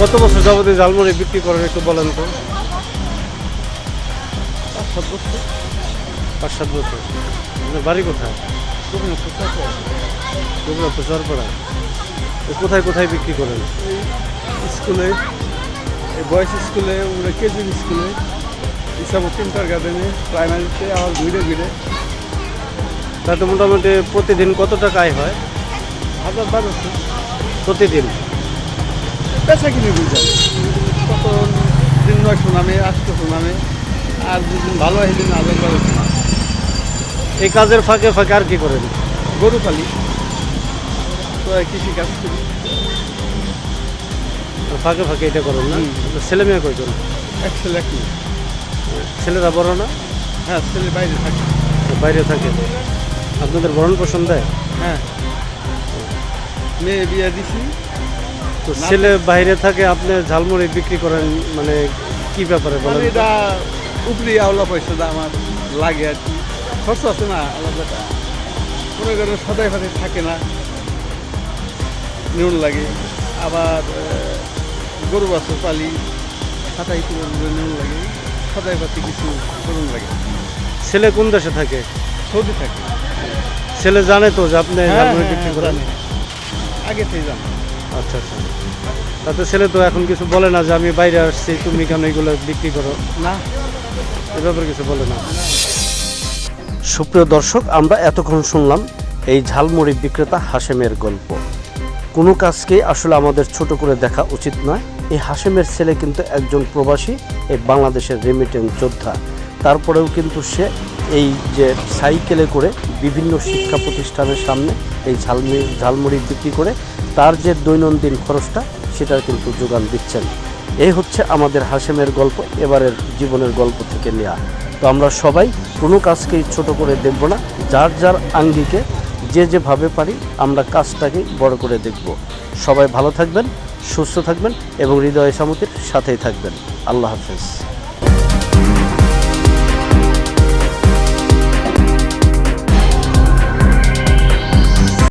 কত বছর যাবতে ঝালমুড়ি বিক্রি করেন একটু বলেন তো? সাত বছর। পাঁচ সাত বছর। বাড়ি কোথায়? দোকানে প্রচার করে। রঘুনাথ চরপাড়া কোথায় কোথায় বিক্রি করেন? স্কুলে এই বয়েজ স্কুলে কেজি স্কুলে। হিসাব কিন্টার গার্ডেনে প্রাইমারিতে আবার ঘুরে ঘুরে। তাতে মোটামুটি প্রতিদিন কত টাকা আয় হয়? হাজার বারোশো। প্রতিদিন? পেশা কিনে বুঝলাম কত দিন নয় নামে আটশোশো নামে আর দুদিন ভালো হয় দিন হাজার বারোশো এই কাজের ফাঁকে ফাঁকে আর কি করেন গরু পালি। তো কৃষি কাজ করি। ফাঁকে ফাঁকে এটা করেন না? ছেলে মেয়ে কয়জন? এক ছেলে এক মেয়ে। ছেলেরা বড় না? হ্যাঁ ছেলে বাইরে থাকে। বাইরে থাকে। আপনাদের ভরণ পোষণ দেয়? হ্যাঁ। মেয়ে বিয়ে দিছি। তো ছেলে বাইরে থাকে আপনি ঝালমুড়ি বিক্রি করেন মানে কি ব্যাপারে মানে বলেন এটা উপরি আওলা পয়সাটা আমার লাগে আর কি। খরচ আছে না আলাদাটা মনে করেন সদাই ফাদাই থাকে না নুন লাগে। আবার গরু বাছর পালি সাতাই কিলো নুন লাগে। সদাই পাতি কিছু করুন লাগে। ছেলে কোন দেশে থাকে? সৌদি থাকে। ছেলে জানে তো যে আপনি হ্যাঁ, ঝালমুড়ি হ্যাঁ, বিক্রি করেন। আগে থেকে জানো। আচ্ছা আচ্ছা। তাতে ছেলে তো এখন কিছু বলে না যে আমি বাইরে আসছি তুমি কেন এগুলো বিক্রি করো? না। এ ব্যাপারে কিছু বলে না। সুপ্রিয় দর্শক আমরা এতক্ষণ শুনলাম এই ঝালমুড়ি বিক্রেতা হাসেমের গল্প। কোনো কাজকেই আসলে আমাদের ছোট করে দেখা উচিত নয়। এই হাসেমের ছেলে কিন্তু একজন প্রবাসী এই বাংলাদেশের রেমিটেন্স যোদ্ধা। তারপরেও কিন্তু সে এই যে সাইকেলে করে বিভিন্ন শিক্ষা প্রতিষ্ঠানের সামনে এই ঝালমুড়ি ঝালমুড়ি বিক্রি করে তার যে দৈনন্দিন খরচটা, সেটার কিন্তু যোগান দিচ্ছেন। এই হচ্ছে আমাদের হাসেমের গল্প, এবারের জীবনের গল্প থেকে নেওয়া তো আমরা সবাই কোনো কাজকেই ছোট করে দেখব না, যার যার আঙ্গিকে যে যেভাবে পারি আমরা কাজটাকে বড় করে দেখব। সবাই ভালো থাকবেন, সুস্থ থাকবেন এবং হৃদয় সামতির সাথেই থাকবেন। আল্লাহ হাফেজ।